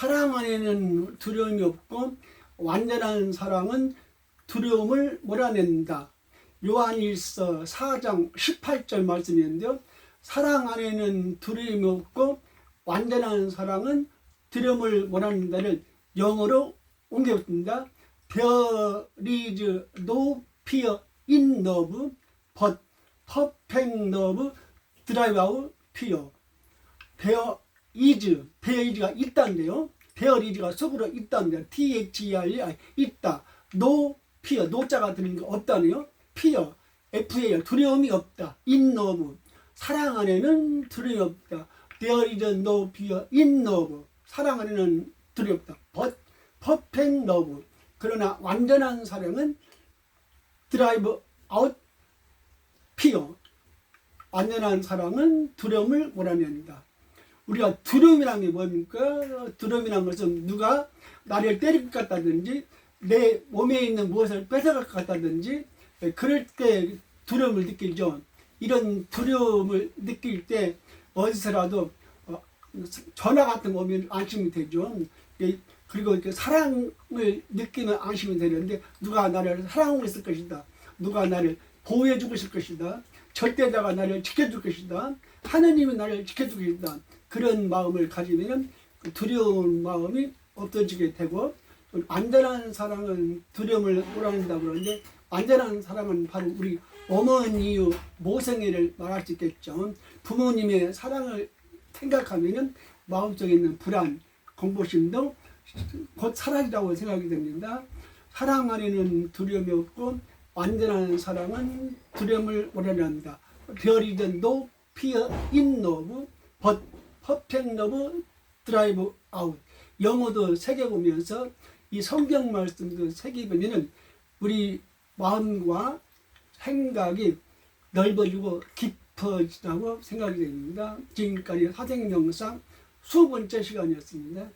사랑 안에는 두려움이 없고 완전한 사랑은 두려움을 몰아낸다. 요한일서 4장 18절 말씀이었는데요. 사랑 안에는 두려움이 없고 완전한 사랑은 두려움을 몰아낸다를 영어로 옮겼습니다. There is no fear in love, but perfect love drive out fear. There is, is가 있다인데요. is가 속으로 있다인데요. T-H-E-R, 아니, 있다. no fear, no자가 드는 게 없다네요. fear, F-A-R, 두려움이 없다. in love, 사랑 안에는 두려움이 없다. There is no fear 사랑 안에는 없다. but love, 그러나 완전한 사랑은 drive out fear, 완전한 사랑은 두려움을 몰아낸다. 우리가 두려움이라는 게 뭡니까? 두려움이라는 것은 누가 나를 때릴 것 같다든지 내 몸에 있는 무엇을 뺏어갈 것 같다든지 그럴 때 두려움을 느끼죠. 이런 두려움을 느낄 때 어디서라도 어, 전화 같은 거 오면 안심이 되죠. 예, 그리고 이렇게 사랑을 느끼면 안심이 되는데 누가 나를 사랑하고 있을 것이다. 누가 나를 보호해 주고 있을 것이다. 절대자가 나를 지켜줄 것이다. 하느님이 나를 지켜줄 것이다. 그런 마음을 가지면 그 두려운 마음이 없어지게 되고 안전한 사랑은 두려움을 몰아낸다고 그러는데 안전한 사랑은 바로 우리 어머니의 모성애를 말할 수 있겠죠. 부모님의 사랑을 생각하면은 마음속에 있는 불안, 공포심도 곧 사라지라고 생각이 됩니다. 사랑 안에는 두려움이 없고 완전한 사랑은 두려움을 몰아낸다. There is no fear in love, but perfect love drive out. 영어도 새겨보면서 이 성경 말씀도 새기면은 우리 마음과 생각이 넓어지고 깊어지다고 생각이 됩니다. 지금까지 사생명상 수 번째 시간이었습니다.